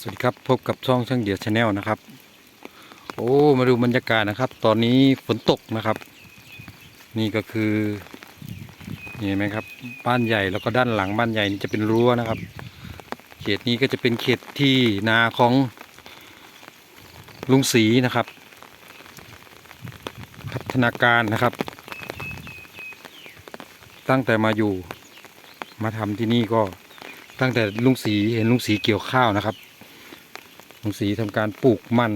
สวัสดีครับพบกับช่องช่างเดียชาแนลนะครับ โอ้มาดูบรรยากาศนะครับ ตอนนี้ฝนตกนะครับ นี่ก็คือนี่เห็นไหมครับ บ้านใหญ่แล้วก็ด้านหลังบ้านใหญ่นี่จะเป็นรั้วนะครับ เขตนี้ก็จะเป็นเขตที่นาของลุงศรีนะครับ พัฒนาการนะครับ ตั้งแต่มาอยู่มาทำที่นี่ก็ตั้งแต่ลุงศรีเห็นลุงศรีเกี่ยวข้าวนะครับ ลุงศรีทำการปลูกมัน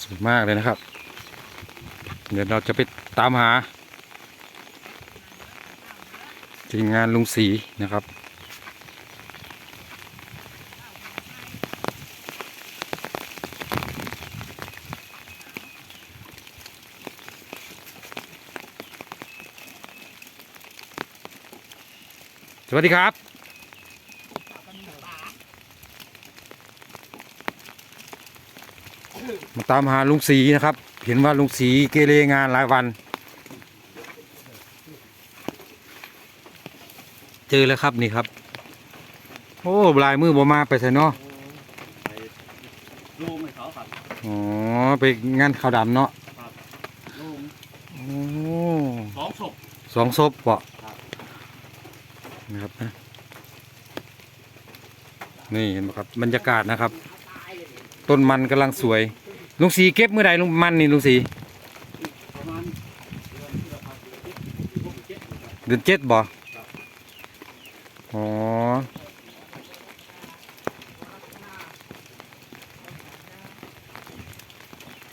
สวยมากเลยนะครับ เดี๋ยวเราจะไปตามหาทีมงานลุงศรีนะครับ วัสดีครับ มาตามหาลุงศรีนะครับ เห็นว่าลุงศรีเกเรงานหลายวัน เจอแล้วครับนี่ครับ โอ้ลายมือบ่มาไปใส่เนาะลูกให้เขาครับอ๋อไปงานขาวดำเนาะลูกโอ้สองศพสองศพเปาะครับ นะครับนะนี่เห็นไหมครับบรรยากาศนะครับ ต้นมันกำลังสวย ลุงศรีเก็บเมื่อใดลุงมันนี่ลุงศรีประมาณเดือนเจ็ดครับเดือนเจ็ดบ่ครับอ๋อ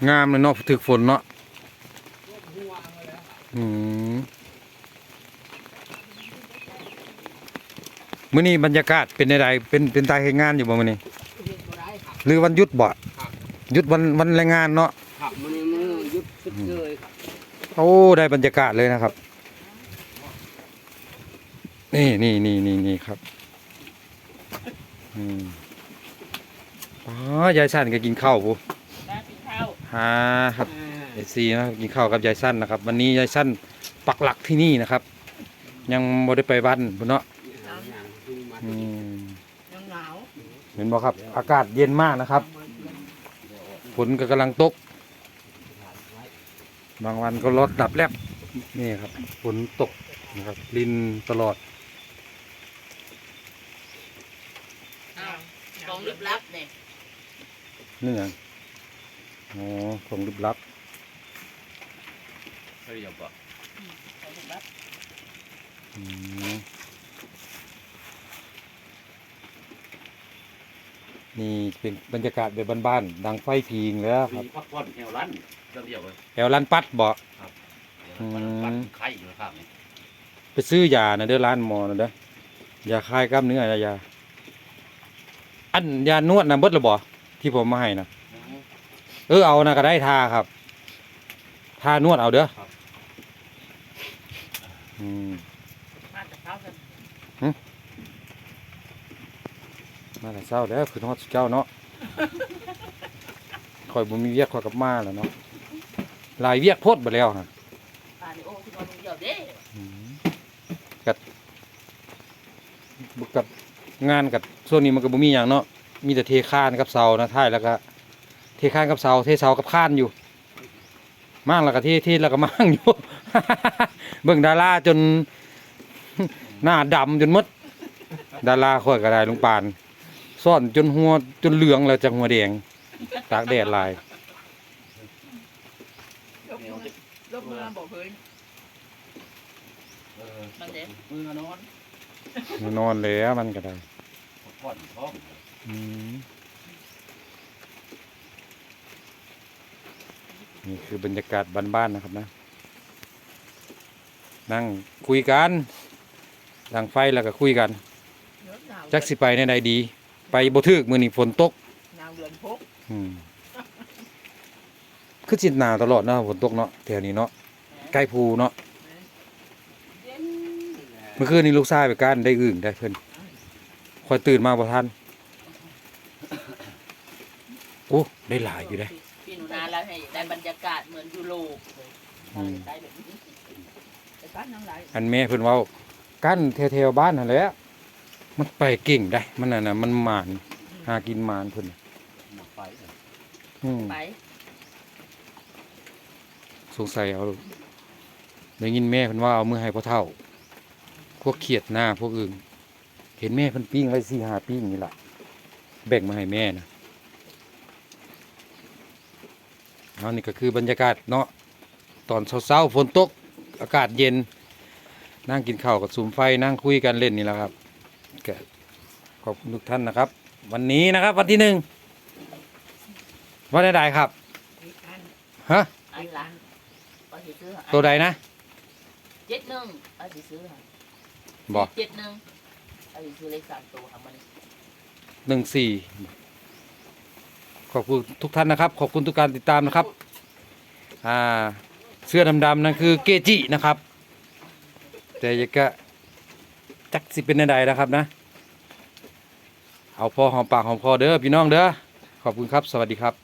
งามเลยเนาะถึกฝนเนาะอืม มื้อนี้บรรยากาศเป็นใดๆเป็นเป็นตายให้งานอยู่บ่มื้อนี้หรือวันหยุดบ่หยุดวันวันแรงงานเนาะครับมันยังมือยุดสุดเลยครับโอ้ได้บรรยากาศเลยนะครับ นี่นี่นี่นี่นี่ครับอืมอ๋อยายสั้นก็กินข้าวปุ๊ได้กินข้าวฮาครับเอซีนะกินข้าวกับยายสั้นนะครับ วันนี้ยายสั้นปักหลักที่นี่นะครับ ยังบ่ได้ไปบ้านพุ่นเนาะ อืมยังหนาวเห็นบ่ครับ อากาศเย็นมากนะครับฝนก็กำลังตก บางวันก็รถดับแลบนี่ครับฝนตกนะครับ ลินตลอดอ้าวของลึกลับเนี่ยนี่ไงอ๋อของลึกลับเฮ้ยอย่าบอกของลึกลับอืม นี่เป็นบรรยากาศแบบบ้านๆดังไฟพิงแล้วคมีรับพักผ่อนแถวร้านเรื่องเดียวเลยแถวร้านปัดบ่อืมปัดไข่อยู่นะครับนี่ไปซื้อยานะเด้อร้านหมอนะเด้อยาคลายกล้ามเนื้อยาอันยานวดนะเบิดและบ่ที่ผมมาให้นะเออเอานะก็ได้ทาครับทานวดเอาเด้ออืม มาจากเช้ากัน มาแต่เช้าแล้วคือทอดเจ้าเนาะคอยบ่มีเวียกคอยกับมาแล้วเนาะหลายเวียกโพดไปแล้วฮะป่านี่โอ้คุณเอาลุงเดียวเด้อืมกับกับงานกับส่วนนี้มันก็บ่มีอย่างเนาะมีแต่เทคานกับเสานะท้ายแล้วก็ เทคานกับเสาเทเสากับคานอยู่มั่งแล้วก็เทเทแล้วก็มั่งอยู่เบิ่งดาราจนหน้าดำจนหมดดาราค่อยก็ได้ลุงปาน ซ่อนจนหัวจนเหลืองแล้วจากหัวแดง ตากแดดหลาย ลบมือลบมือบอกเฮ้ยเออมันเด็มือนอนนอนแล้วมันก็ได้พักผ่อนท้องอืมนี่คือบรรยากาศบ้านๆนะครับนะ นั่งคุยกันดังไฟแล้วก็คุยกันเนื้อหนาวจักสิไปในใดดี ไปบ่ทึกมื้อนี้ฝนตกหนาวเดือนพกอืมคือสิหนาวตลอดเนาะฝนตกเนาะแถวนี้เนาะใกล้ภูเนาะเย็นเมื่อคืนนี้ลูกชายไปก้านได้อึ่งได้เพิ่นคอยตื่นมาบ่ทันโอ้ได้หลายอยู่เด้ พี่หนูนาแล้วให้ได้บรรยากาศเหมือนยูโรอืม ได้แบบนี้กันน้ำไหลอันแม่เพิ่นเว้ากั้นแถวๆบ้านนั่นแหละ มันไปเก่งได้ มันน่ะนะมันหมาน หากินหมานเพิ่นน่ะหมดไปเลยอืมไปสงสัยเอาได้ยินแม่เพิ่นว่าเอามือให้พ่อเฒ่า พวกเขียดหน้าพวกอื่นเห็นแม่เพิ่นปิ้งไว้สี่ห้าปิ้งนี่ล่ะ แบ่งมาให้แม่นะเอานี่ก็คือบรรยากาศเนาะตอนเช้าๆฝนตกอากาศเย็น นั่งกินข้าวกับสุมไฟนั่งคุยกันเล่นนี่แหละครับ ก็ขอบคุณทุกท่านนะครับ วันนี้นะครับวันที่หนึ่งวันใดๆครับฮะอันหลังก็สิซื้อให้ตัวใดนะเจ็ดหนึ่งเอาสิซื้อให้บอกเจ็ดหนึ่งเอาสิซื้อเลขสามตัวค่ะมันหนึ่งสี่ขอบคุณทุกท่านนะครับ ขอบคุณทุกการติดตามนะครับอ่าเสื้อดำๆนั่นคือเกจินะครับแต่ยังก็ จักสิเป็นใดๆนะครับนะ เอาพอหอมปากหอมคอเด้อพี่น้องเด้อขอบคุณครับสวัสดีครับ